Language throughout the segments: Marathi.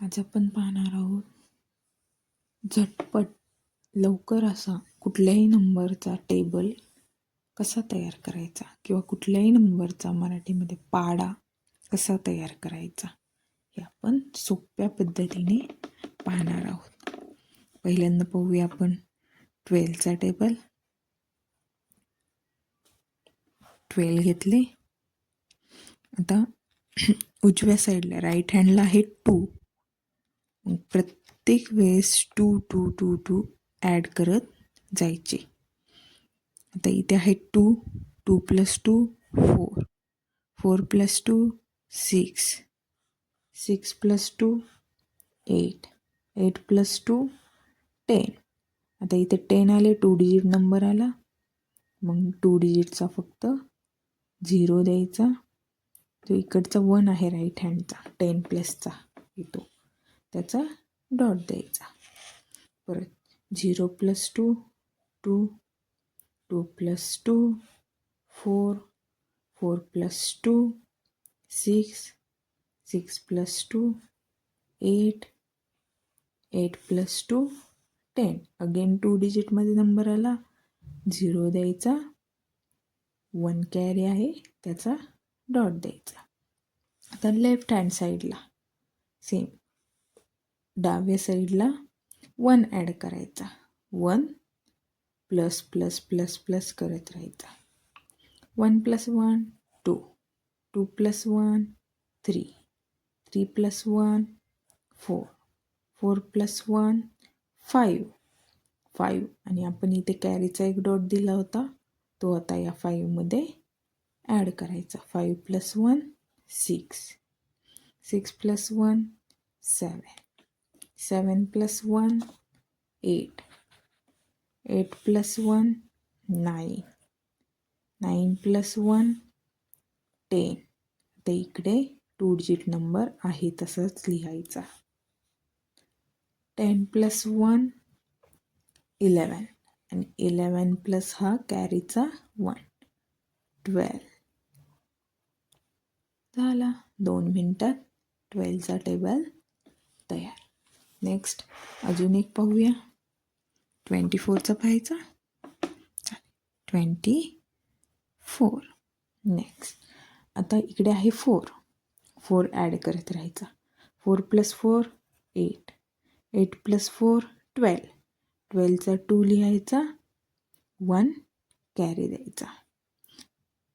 आज आपण पाहणार आहोत झटपट लवकर असा कुठल्याही नंबरचा टेबल कसा तयार करायचा किंवा कुठल्याही नंबरचा मराठीमध्ये पाडा कसा तयार करायचा हे आपण सोप्या पद्धतीने पाहणार आहोत. पहिल्यांदा पाहूया आपण ट्वेलचा टेबल. ट्वेल्व घेतले. आता उजव्या साईडला राईट हँडला आहे टू प्रत्येक वेळेस two two two two add करत जायचे. आता इथे आहे two two plus two four four plus two six six plus two eight eight plus two ten आता इथे टेन आले टू डिजिट नंबर आला. मग टू डिजिटचा फक्त झिरो द्यायचा. तो इकडचा वन आहे राईट हँडचा टेन प्लसचा येतो. त्याचा डॉट द्यायचा. परत zero plus two two two plus two four four plus two six six plus two eight eight plus two ten. Again two डिजिटमध्ये number आला. झिरो द्यायचा. वन कॅरी आहे. त्याचा डॉट द्यायचा. आता लेफ्ट हँड साईडला सेम डाव्या साईडला वन ॲड करायचा. One plus plus plus plus करत राहायचा. One plus one two two plus one three three plus one four four plus one five five आणि आपण इथे कॅरीचा एक डॉट दिला होता. तो आता या फाईव्हमध्ये ॲड करायचा. Five plus one six six plus one seven seven plus one eight. Eight plus one nine. Nine plus one ten. ते इकडे टू डिजिट नंबर आहे तसंच लिहायचा. Ten plus one eleven. आणि इलेवन प्लस हा कॅरीचा वन. ट्वेल्व. झाला. दोन मिनटात ट्वेल्वचा टेबल तयार. नेक्स्ट अजून एक पाहूया. ट्वेंटी फोरचा पाहायचा. ट्वेंटी फोर नेक्स्ट आता इकडे आहे फोर फोर ॲड करत राहायचा. Four plus four eight eight plus four twelve ट्वेल्वचा two लिहायचा. वन कॅरी द्यायचा.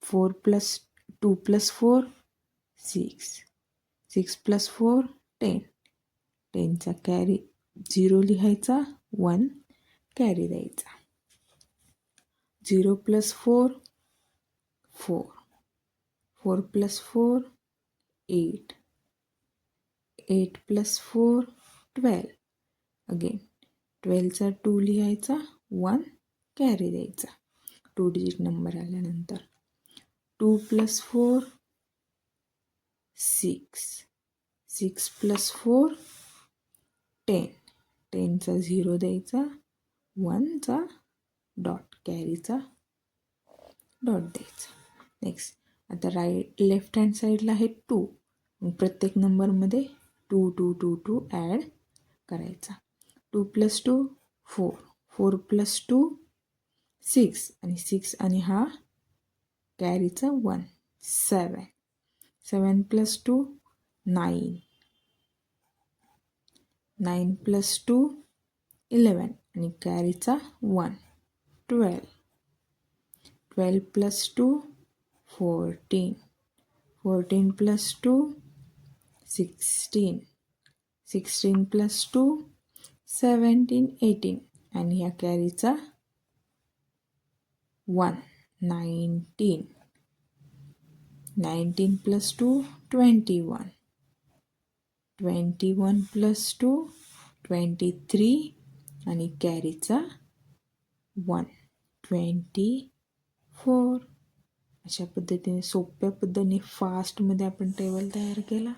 Four plus two plus four six six plus four ten टेनचा carry zero लिहायचा वन कॅरी द्यायचा. Zero plus four four four plus four eight eight plus four twelve again ट्वेल्वचा two लिहायचा वन कॅरी द्यायचा. टू डिजिट नंबर आल्यानंतर. Two plus four six six plus four ten. टेनचा zero द्यायचा. वनचा डॉट कॅरीचा डॉट द्यायचा. नेक्स्ट आता राईट लेफ्ट हँड साईडला आहे टू प्रत्येक नंबरमध्ये two two two two add करायचा. Two plus two four four plus two six आणि सिक्स आणि हा कॅरीचा one seven seven plus two nine nine plus two eleven आणि कॅरीचा one twelve twelve plus two fourteen fourteen plus two sixteen sixteen plus two seventeen eighteen आणि ह्या कॅरीचा one nineteen nineteen plus two twenty one twenty one plus two twenty three आणि कॅरीचा वन. Twenty four. अशा पद्धतीने सोप्या पद्धतीने फास्टमध्ये आपण टेबल तयार केला.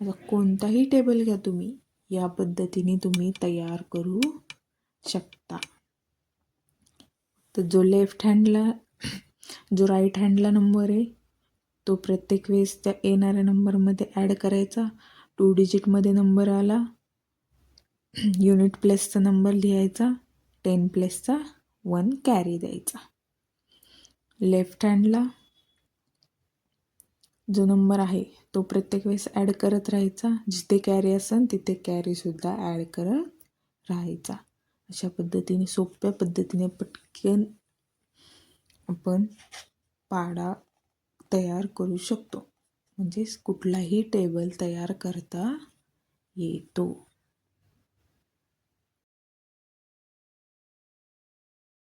आता कोणताही टेबल घ्या तुम्ही. या पद्धतीने तुम्ही तयार करू शकता. तर जो लेफ्ट हँडला जो राईट हँडला नंबर आहे तो प्रत्येक वेळेस त्या येणाऱ्या नंबरमध्ये ॲड करायचा. टू डिजिटमध्ये नंबर आला. युनिट प्लेसचा नंबर लिहायचा. टेन प्लेसचा वन कॅरी द्यायचा. लेफ्ट हँडला जो नंबर आहे तो प्रत्येक वेळेस ॲड करत राहायचा. जिथे कॅरी असेल तिथे कॅरीसुद्धा ॲड करत राहायचा. अशा पद्धतीने सोप्या पद्धतीने पटकन आपण पाडा तयार करू शकतो. म्हणजेच कुठलाही टेबल तयार करता येतो.